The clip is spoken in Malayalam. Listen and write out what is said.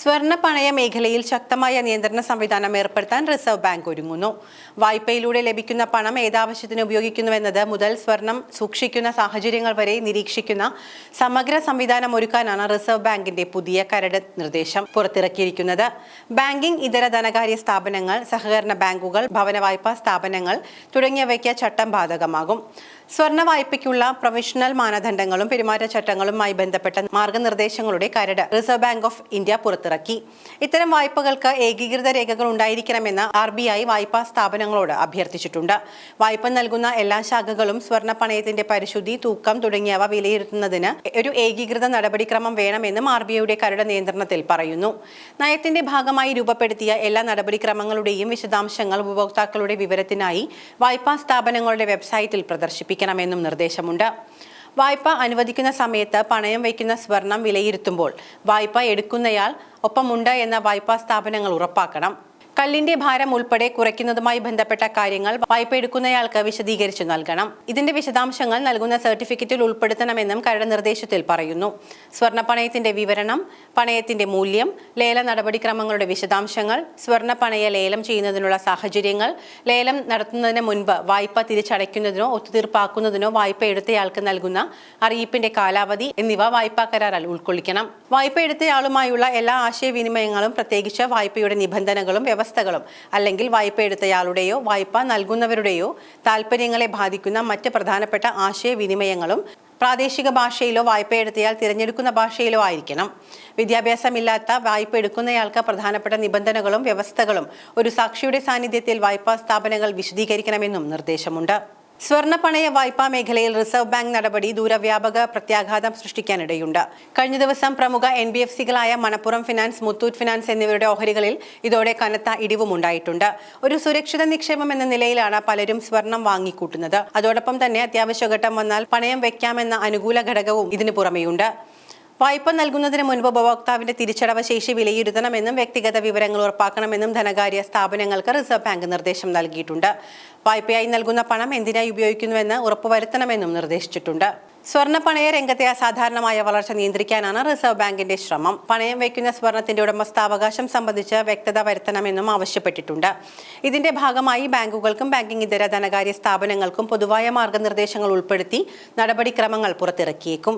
സ്വർണ പണയ മേഖലയിൽ ശക്തമായ നിയന്ത്രണ സംവിധാനം ഏർപ്പെടുത്താൻ റിസർവ് ബാങ്ക് ഒരുങ്ങുന്നു. വായ്പയിലൂടെ ലഭിക്കുന്ന പണം ഏതാവശ്യത്തിന് ഉപയോഗിക്കുന്നുവെന്നത് മുതൽ സ്വർണം സൂക്ഷിക്കുന്ന സാഹചര്യങ്ങൾ വരെ നിരീക്ഷിക്കുന്ന സമഗ്ര സംവിധാനം ഒരുക്കാനാണ് റിസർവ് ബാങ്കിന്റെ പുതിയ കരട് നിർദ്ദേശം പുറത്തിറക്കിയിരിക്കുന്നത്. ബാങ്കിംഗ് ഇതര ധനകാര്യ സ്ഥാപനങ്ങൾ സഹകരണ ബാങ്കുകൾ ഭവന വായ്പാ സ്ഥാപനങ്ങൾ തുടങ്ങിയവയ്ക്ക് ചട്ടം ബാധകമാകും. സ്വർണ വായ്പയ്ക്കുള്ള പ്രൊഫഷണൽ മാനദണ്ഡങ്ങളും പെരുമാറ്റച്ചട്ടങ്ങളുമായി ബന്ധപ്പെട്ട മാർഗനിർദ്ദേശങ്ങളുടെ കരട് റിസർവ് ബാങ്ക് ഓഫ് ഇന്ത്യ പുറത്തിറക്കി. ഇത്തരം വായ്പകൾക്ക് ഏകീകൃത രേഖകൾ ഉണ്ടായിരിക്കണമെന്ന് ആർ ബി ഐ വായ്പാ സ്ഥാപനങ്ങളോട് അഭ്യർത്ഥിച്ചിട്ടുണ്ട്. വായ്പ നൽകുന്ന എല്ലാ ശാഖകളും സ്വർണ പണയത്തിന്റെ പരിശുദ്ധി തൂക്കം തുടങ്ങിയവ വിലയിരുത്തുന്നതിന് ഒരു ഏകീകൃത നടപടിക്രമം വേണമെന്നും ആർ ബി ഐയുടെ കരട് നിയന്ത്രണത്തിൽ പറയുന്നു. നയത്തിന്റെ ഭാഗമായി രൂപപ്പെടുത്തിയ എല്ലാ നടപടിക്രമങ്ങളുടെയും വിശദാംശങ്ങൾ ഉപഭോക്താക്കളുടെ വിവരത്തിനായി വായ്പാ സ്ഥാപനങ്ങളുടെ വെബ്സൈറ്റിൽ പ്രദർശിപ്പിക്കണമെന്നും നിർദ്ദേശമുണ്ട്. വായ്പ അനുവദിക്കുന്ന സമയത്ത് പണയം വയ്ക്കുന്ന സ്വർണം വിലയിരുത്തുമ്പോൾ വായ്പ എടുക്കുന്നയാൾ ഒപ്പമുണ്ട് എന്ന വായ്പാ സ്ഥാപനങ്ങൾ ഉറപ്പാക്കണം. കല്ലിന്റെ ഭാരം ഉൾപ്പെടെ കുറയ്ക്കുന്നതുമായി ബന്ധപ്പെട്ട കാര്യങ്ങൾ വായ്പ എടുക്കുന്നയാൾക്ക് വിശദീകരിച്ചു നൽകണം. ഇതിന്റെ വിശദാംശങ്ങൾ നൽകുന്ന സർട്ടിഫിക്കറ്റിൽ ഉൾപ്പെടുത്തണമെന്നും കരട് നിർദ്ദേശത്തിൽ പറയുന്നു. സ്വർണ പണയത്തിന്റെ വിവരണം പണയത്തിന്റെ മൂല്യം ലേല നടപടിക്രമങ്ങളുടെ വിശദാംശങ്ങൾ സ്വർണ പണയ ലേലം ചെയ്യുന്നതിനുള്ള സാഹചര്യങ്ങൾ ലേലം നടത്തുന്നതിന് മുൻപ് വായ്പ തിരിച്ചടയ്ക്കുന്നതിനോ ഒത്തുതീർപ്പാക്കുന്നതിനോ വായ്പ എടുത്തയാൾക്ക് നൽകുന്ന അറിയിപ്പിന്റെ കാലാവധി എന്നിവ വായ്പാ കരാറിൽ ഉൾക്കൊള്ളിക്കണം. വായ്പ എടുത്തയാളുമായുള്ള എല്ലാ ആശയവിനിമയങ്ങളും പ്രത്യേകിച്ച് വായ്പയുടെ നിബന്ധനകളും വ്യവസ്ഥകളും അല്ലെങ്കിൽ വായ്പ എടുത്തയാളുടെയോ വായ്പ നൽകുന്നവരുടെയോ താൽപ്പര്യങ്ങളെ ബാധിക്കുന്ന മറ്റ് പ്രധാനപ്പെട്ട ആശയവിനിമയങ്ങളും പ്രാദേശിക ഭാഷയിലോ വായ്പ എടുത്തയാൾ തിരഞ്ഞെടുക്കുന്ന ഭാഷയിലോ ആയിരിക്കണം. വിദ്യാഭ്യാസമില്ലാത്ത വായ്പ എടുക്കുന്നയാൾക്ക് പ്രധാനപ്പെട്ട നിബന്ധനകളും വ്യവസ്ഥകളും ഒരു സാക്ഷിയുടെ സാന്നിധ്യത്തിൽ വായ്പാ സ്ഥാപനങ്ങൾ വിശദീകരിക്കണമെന്നും നിർദ്ദേശമുണ്ട്. സ്വർണ പണയ വായ്പാ മേഖലയിൽ റിസർവ് ബാങ്ക് നടപടി ദൂരവ്യാപക പ്രത്യാഘാതം സൃഷ്ടിക്കാനിടയുണ്ട്. കഴിഞ്ഞ ദിവസം പ്രമുഖ എൻ ബി എഫ് സികളായ മണപ്പുറം ഫിനാൻസ് മുത്തൂറ്റ് ഫിനാൻസ് എന്നിവരുടെ ഓഹരികളിൽ ഇതോടെ കനത്ത ഇടിവുമുണ്ടായിട്ടുണ്ട്. ഒരു സുരക്ഷിത നിക്ഷേപം എന്ന നിലയിലാണ് പലരും സ്വർണം വാങ്ങിക്കൂട്ടുന്നത്. അതോടൊപ്പം തന്നെ അത്യാവശ്യഘട്ടം വന്നാൽ പണയം വെക്കാമെന്ന അനുകൂല ഘടകവും ഇതിനു പുറമെയുണ്ട്. വായ്പ നൽകുന്നതിന് മുൻപ് ഉപഭോക്താവിന്റെ തിരിച്ചടവ് ശേഷി വിലയിരുത്തണമെന്നും വ്യക്തിഗത വിവരങ്ങൾ ഉറപ്പാക്കണമെന്നും ധനകാര്യ സ്ഥാപനങ്ങൾക്ക് റിസർവ് ബാങ്ക് നിർദ്ദേശം നൽകിയിട്ടുണ്ട്. വായ്പയായി നൽകുന്ന പണം എന്തിനായി ഉപയോഗിക്കുന്നുവെന്ന് ഉറപ്പുവരുത്തണമെന്നും നിർദ്ദേശിച്ചിട്ടുണ്ട്. സ്വർണ പണയ രംഗത്തെ അസാധാരണമായ വളർച്ച നിയന്ത്രിക്കാനാണ് റിസർവ് ബാങ്കിന്റെ ശ്രമം. പണയം വയ്ക്കുന്ന സ്വർണത്തിന്റെ ഉടമസ്ഥാവകാശം സംബന്ധിച്ച് വ്യക്തത വരുത്തണമെന്നും ആവശ്യപ്പെട്ടിട്ടുണ്ട്. ഇതിന്റെ ഭാഗമായി ബാങ്കുകൾക്കും ബാങ്കിംഗ് ഇതര ധനകാര്യ സ്ഥാപനങ്ങൾക്കും പൊതുവായ മാർഗനിർദ്ദേശങ്ങൾ ഉൾപ്പെടുത്തി നടപടിക്രമങ്ങൾ പുറത്തിറക്കിയേക്കും.